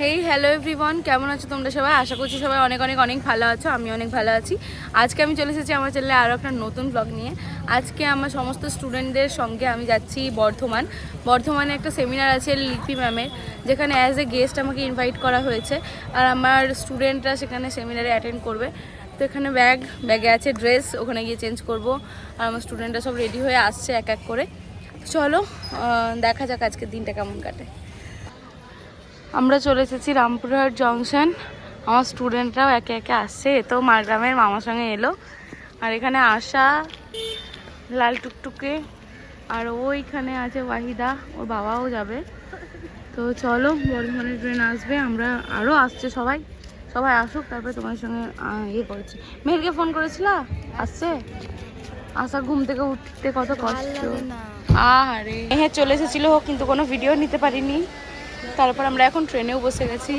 Hey hello everyone কেমন আছো তোমরা সবাই? আশা করছি সবাই অনেক অনেক অনেক ভালো আছো। আমি অনেক ভালো আছি। আজকে আমি চলে এসেছি আমার চ্যানেলে আরও একটা নতুন ব্লগ নিয়ে। আজকে আমার সমস্ত স্টুডেন্টদের সঙ্গে আমি যাচ্ছি বর্ধমান। বর্ধমানে একটা সেমিনার আছে লিপি ম্যামের যেখানে অ্যাজ এ গেস্ট আমাকে ইনভাইট করা হয়েছে। আর আমার স্টুডেন্টরা সেখানে সেমিনারে অ্যাটেন্ড করবে। তো এখানে ব্যাগ ব্যাগে আছে ড্রেস ওখানে গিয়ে চেঞ্জ করব। আর আমার স্টুডেন্টরা সব রেডি হয়ে আসছে এক এক করে। চলো দেখা যাক আজকের দিনটা কেমন কাটে। আমরা চলে এসেছি রামপুরহাট জংশন। আমার স্টুডেন্টরাও একে একে আসছে। তো মারগ্রামের মামার সঙ্গে এলো। আর এখানে আশা লাল টুকটুকে আর ওইখানে আছে ওয়াহিদা। ওর বাবাও যাবে। তো চলো বর্ধমানের ট্রেন আসবে। আমরা আরও আসছে সবাই। সবাই আসুক তারপরে তোমার সঙ্গে ইয়ে করেছি। মেয়েরকে ফোন করেছিলা? আসছে? আসা ঘুম থেকে উঠতে কত কষ্ট। আরে হ্যাঁ চলে এসেছিল কিন্তু কোনো ভিডিও নিতে পারিনি। তারপর আমরা এখন ট্রেনেও বসে গেছি।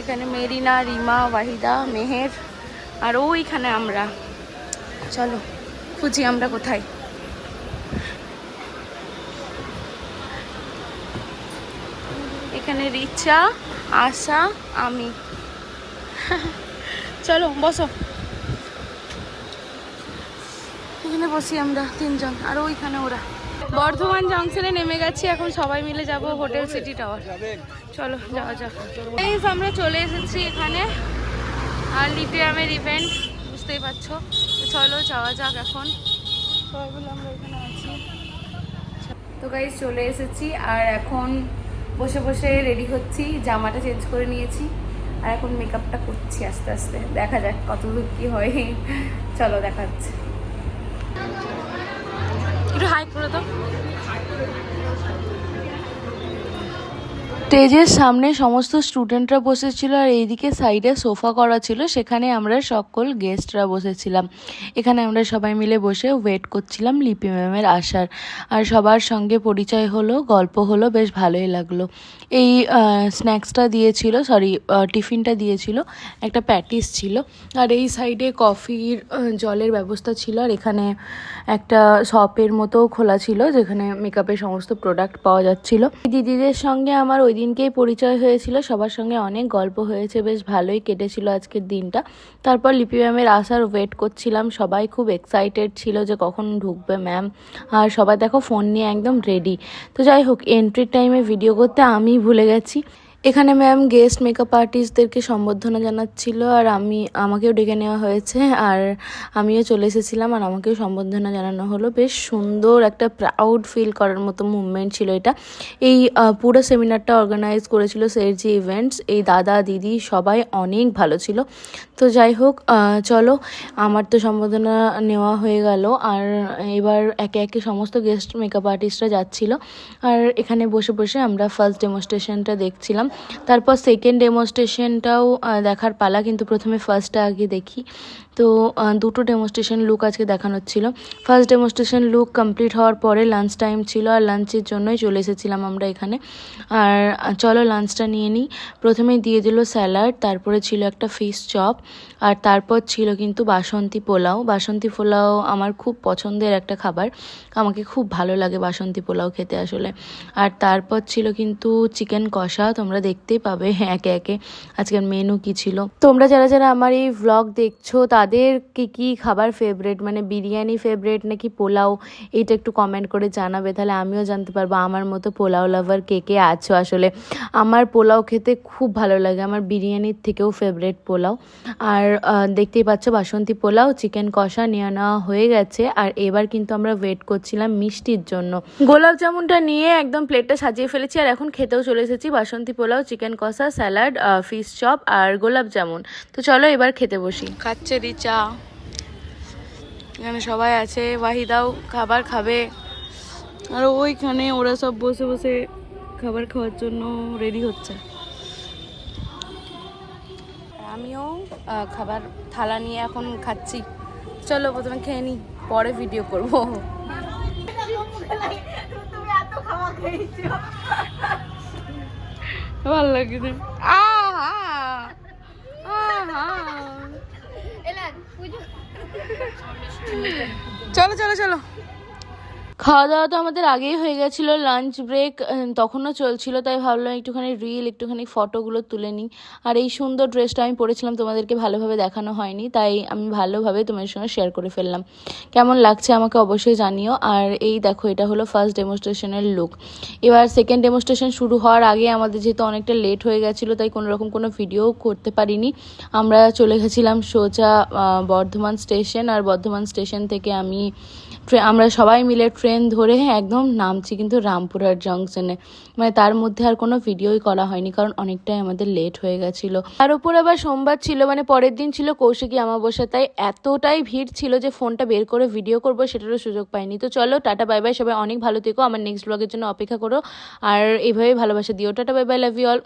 এখানে মেরিনা, রিমা, ওয়াহিদা, মেহের, আর ওইখানে আমরা। চলো, খুঁজি আমরা কোথায়। এখানে রিচা, আশা, আমি। চলো, বসো। এখানে বসি আমরা তিনজন, আর ওইখানে ওরা। বর্ধমান জংশনে নেমে গেছি, এখন সবাই মিলে যাব হোটেল সিটি টাওয়ার। চলো, যাওয়া যাক। এই আমরা চলে এসেছি এখানে। আর লিপিয়ামের ইভেন্ট বুঝতেই পারছ। চলো, যাওয়া যাক এখন। আমরা এখানে আছি। তো গাইজ চলে এসেছি, আর এখন বসে বসে রেডি হচ্ছি, জামাটা চেঞ্জ করে নিয়েছি, আর এখন মেকআপটা করছি আস্তে আস্তে। দেখা যাক কত দূর কী হয়। চলো দেখা যাচ্ছে একটু হাই করে দাও। স্টেজের সামনে সমস্ত স্টুডেন্টরা বসেছিল আর এইদিকে সাইডে সোফা করা ছিল। সেখানে আমরা সকল গেস্টরা বসেছিলাম। এখানে আমরা সবাই মিলে বসে ওয়েট করছিলাম লিপি ম্যামের আসার। আর সবার সঙ্গে পরিচয় হলো, গল্প হলো, বেশ ভালোই লাগল। এই স্ন্যাক্সটা দিয়েছিল, সরি টিফিনটা দিয়েছিল, একটা প্যাটিস ছিল। আর এই সাইডে কফির জলের ব্যবস্থা ছিল। আর এখানে একটা শপের মতো খোলা ছিল, যেখানে মেকআপের সমস্ত প্রোডাক্ট পাওয়া যাচ্ছিল। দিদিদের সঙ্গে আমার ওই দিনকেই পরিচয় হয়েছিল, সবার সঙ্গে অনেক গল্প হয়েছে, বেশ ভালোই কেটেছিল আজকের দিনটা। তারপর লিপি ম্যামের আসার ওয়েট করছিলাম, সবাই খুব এক্সাইটেড ছিল যে কখন ঢুকবে ম্যাম। আর সবাই দেখো ফোন নিয়ে একদম রেডি তো যাই হোক এন্ট্রির টাইমে ভিডিও করতে আমি ভুলে গেছি। এখানে ম্যাম গেস্ট মেকআপ আর্টিস্টদেরকে সম্বর্ধনা জানাচ্ছিল আর আমি, আমাকেও ডেকে নেওয়া হয়েছে আর আমিও চলে এসেছিলাম আর আমাকেও সম্বর্ধনা জানানো হলো। বেশ সুন্দর একটা প্রাউড ফিল করার মতো মুভমেন্ট ছিল এটা। এই পুরো সেমিনারটা অর্গানাইজ করেছিল সেরজি ইভেন্টস এই দাদা, দিদি সবাই অনেক ভালো ছিল। তো যাই হোক চলো, আমার তো সম্বর্ধনা নেওয়া হয়ে গেল আর এবার একে একে সমস্ত গেস্ট মেকআপ আর্টিস্টরা যাচ্ছিল। আর এখানে বসে বসে আমরা ফার্স্ট ডেমনস্ট্রেশনটা দেখছিলাম। তারপর সেকেন্ড ডেমনস্ট্রেশনটাও দেখার পালা, কিন্তু প্রথমে ফার্স্টটা আগে দেখি। তো দুটো ডেমনস্ট্রেশন লুক আজকে দেখানো হচ্ছিল ফার্স্ট ডেমনস্ট্রেশন লুক কমপ্লিট হওয়ার পরে লাঞ্চ টাইম ছিল, আর লাঞ্চের জন্যই চলে এসেছিলাম আমরা এখানে। আর, চলো লাঞ্চটা নিয়ে নিই। প্রথমেই দিয়ে দিল স্যালাড তারপরে ছিল একটা ফিশ চপ আর তারপর ছিল কিন্তু বাসন্তী পোলাও। বাসন্তী পোলাও আমার খুব পছন্দের একটা খাবার। আমাকে খুব ভালো লাগে বাসন্তী পোলাও খেতে আসলে। আর তারপর ছিল কিন্তু চিকেন কষা, তোমরা দেখতেই পাবে একে একে। আজকের মেনু কি ছিল? তোমরা যারা যারা আমার এই ভ্লগ দেখছ, তাদের কি কি খাবার ফেভারেট মানে বিরিয়ানি ফেভারেট নাকি পোলাও? এইটা একটু কমেন্ট করে জানাবে, তাহলে আমিও জানতে পারব। আমার মতো পোলাও লাভার কে কে আছো আসলে? আমার পোলাও খেতে খুব ভালো লাগে। আমার বিরিয়ানির থেকেও ফেভারেট পোলাও। আর দেখতেই পাচ্ছ বাসন্তী পোলাও চিকেন কষা নিয়ে নেওয়া হয়ে গেছে। আর এবার কিন্তু আমরা ওয়েট করছিলাম মিষ্টির জন্য। গোলাপ জামুনটা নিয়ে একদম প্লেটটা সাজিয়ে ফেলেছি, আর এখন খেতেও চলে এসেছি basanti pulao chicken kosha salad fish chop আর গোলাপ জামুন। তো চলো এবার খেতে বসি। খাচ্ছে রিচা এখানে সবাই আছে ওয়াহিদাও খাবার খাবে। আর ওইখানে ওরা সব বসে বসে খাবার খাওয়ার জন্য রেডি হচ্ছে। আমিও খাবার থালা নিয়ে এখন খাচ্ছি। চলো প্রথমে খেয়ে নিই পরে ভিডিও করব। ভালো লাগে আহা! চলো চলো চলো। খাওয়া দাওয়া তো আমাদের আগেই হয়ে গেছিল লাঞ্চ ব্রেক তখনও চলছিল, তাই ভাবলাম একটুখানি রিল একটুখানি ফটোগুলো তুলে নিই। আর এই সুন্দর ড্রেসটা আমি পরেছিলাম, তোমাদেরকে ভালোভাবে দেখানো হয়নি, তাই আমি ভালোভাবে তোমাদের সঙ্গে শেয়ার করে ফেললাম। কেমন লাগছে আমাকে অবশ্যই জানিও। আর এই দেখো, এটা হলো ফার্স্ট ডেমনস্ট্রেশনের লুক এবার সেকেন্ড ডেমনস্ট্রেশন শুরু হওয়ার আগে আমাদের যেহেতু অনেকটা লেট হয়ে গেছিল, তাই কোনো রকম কোনো ভিডিও করতে পারিনি। আমরা চলে গেছিলাম সোজা বর্ধমান স্টেশন আর বর্ধমান স্টেশন থেকে আমি আমরা সবাই মিলে ট্রেন ধরে একদম নামছি কিন্তু রামপুরহাট জংশনে মানে তার মধ্যে আর কোনো ভিডিওই করা হয়নি, কারণ অনেকটাই আমাদের লেট হয়ে গেছিল। তার উপর আবার সোমবার ছিল মানে পরের দিন ছিল কৌশিকী আমাবস্যা তাই এতটাই ভিড় ছিল যে ফোনটা বের করে ভিডিও করব সেটারও সুযোগ পাইনি। তো চলো, টাটা বাই বাই সবাই অনেক ভালো থেকো। আমার নেক্সট ব্লগের জন্য অপেক্ষা করো। আর এইভাবে ভালোবাসা দিও। Tata bye bye love you all